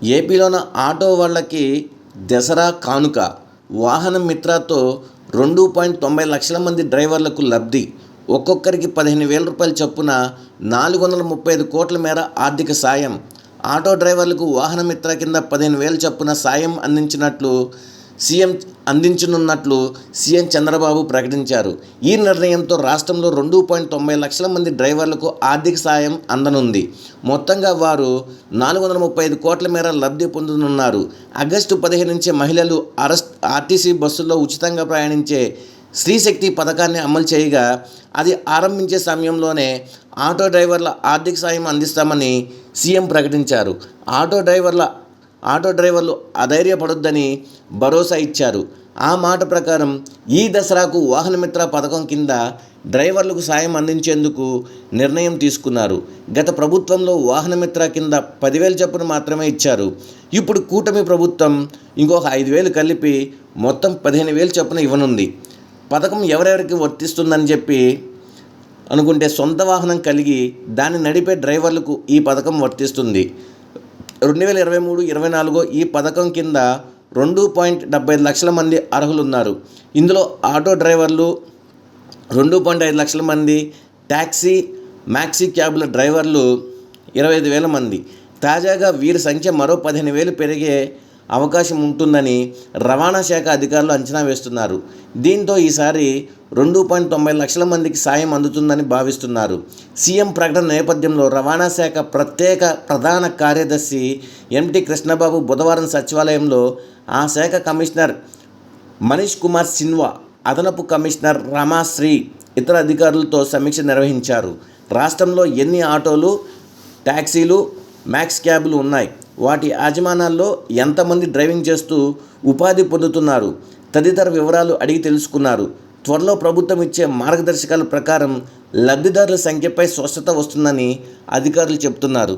ఏపీలోన auto వాళ్ళకి దసరా కానుక వాహనం మిత్రతో రెండు పాయింట్ తొంభై లక్షల మంది డ్రైవర్లకు లబ్ధి. ఒక్కొక్కరికి పదిహేను వేల రూపాయల చొప్పున నాలుగు వందల ముప్పై ఐదు కోట్ల మేర ఆర్థిక సాయం. ఆటో డ్రైవర్లకు వాహన మిత్ర కింద పదిహేను వేల చొప్పున సాయం అందించినట్లు సీఎం అందించనున్నట్లు సీఎం చంద్రబాబు ప్రకటించారు. ఈ నిర్ణయంతో రాష్ట్రంలో రెండు పాయింట్ తొంభై లక్షల మంది డ్రైవర్లకు ఆర్థిక సాయం అందనుంది. మొత్తంగా వారు నాలుగు వందల ముప్పై ఐదు కోట్ల మేర లబ్ధి పొందనున్నారు. ఆగస్టు పదిహేను నుంచి మహిళలు అరెస్ట్ ఆర్టీసీ బస్సుల్లో ఉచితంగా ప్రయాణించే స్త్రీశక్తి పథకాన్ని అమలు చేయగా అది ఆరంభించే సమయంలోనే ఆటో డ్రైవర్ల ఆర్థిక సాయం అందిస్తామని సీఎం ప్రకటించారు. ఆటో డ్రైవర్ల ఆటో డ్రైవర్లు అధైర్యపడొద్దని భరోసా ఇచ్చారు. ఆ మాట ప్రకారం ఈ దసరాకు వాహనమిత్ర పథకం కింద డ్రైవర్లకు సాయం అందించేందుకు నిర్ణయం తీసుకున్నారు. గత ప్రభుత్వంలో వాహనమిత్ర కింద పదివేల చొప్పున మాత్రమే ఇచ్చారు. ఇప్పుడు కూటమి ప్రభుత్వం ఇంకొక ఐదు వేలు కలిపి మొత్తం పదిహేను వేలు చొప్పున ఇవ్వనుంది. పథకం ఎవరెవరికి వర్తిస్తుందని చెప్పి అనుకుంటే సొంత వాహనం కలిగి దాన్ని నడిపే డ్రైవర్లకు ఈ పథకం వర్తిస్తుంది. రెండు వేల ఇరవై మూడు ఇరవై నాలుగు ఈ పథకం కింద రెండు పాయింట్ డెబ్బై ఐదు లక్షల మంది అర్హులున్నారు. ఇందులో ఆటో డ్రైవర్లు రెండు పాయింట్ ఐదు లక్షల మంది ట్యాక్సీ మ్యాక్సీ క్యాబ్ల డ్రైవర్లు ఇరవై ఐదు వేల మంది. తాజాగా వీరి సంఖ్య మరో పదిహేను వేలు పెరిగే అవకాశం ఉంటుందని రవాణా శాఖ అధికారులు అంచనా వేస్తున్నారు. దీంతో ఈసారి రెండు పాయింట్ తొంభై లక్షల మందికి సాయం అందుతుందని భావిస్తున్నారు. సీఎం ప్రకటన నేపథ్యంలో రవాణా శాఖ ప్రత్యేక ప్రధాన కార్యదర్శి ఎంటి కృష్ణబాబు బుధవారం సచివాలయంలో ఆ శాఖ కమిషనర్ మనీష్ కుమార్ సిన్వా అదనపు కమిషనర్ రమాశ్రీ ఇతర అధికారులతో సమీక్ష నిర్వహించారు. రాష్ట్రంలో ఎన్ని ఆటోలు ట్యాక్సీలు మ్యాక్స్ క్యాబ్లు ఉన్నాయి? వాటి యాజమానాల్లో ఎంతమంది డ్రైవింగ్ చేస్తూ ఉపాధి పొందుతున్నారు? తదితర వివరాలు అడిగి తెలుసుకున్నారు. త్వరలో ప్రభుత్వం ఇచ్చే మార్గదర్శకాల ప్రకారం లబ్ధిదారుల సంఖ్యపై స్పష్టత వస్తుందని అధికారులు చెబుతున్నారు.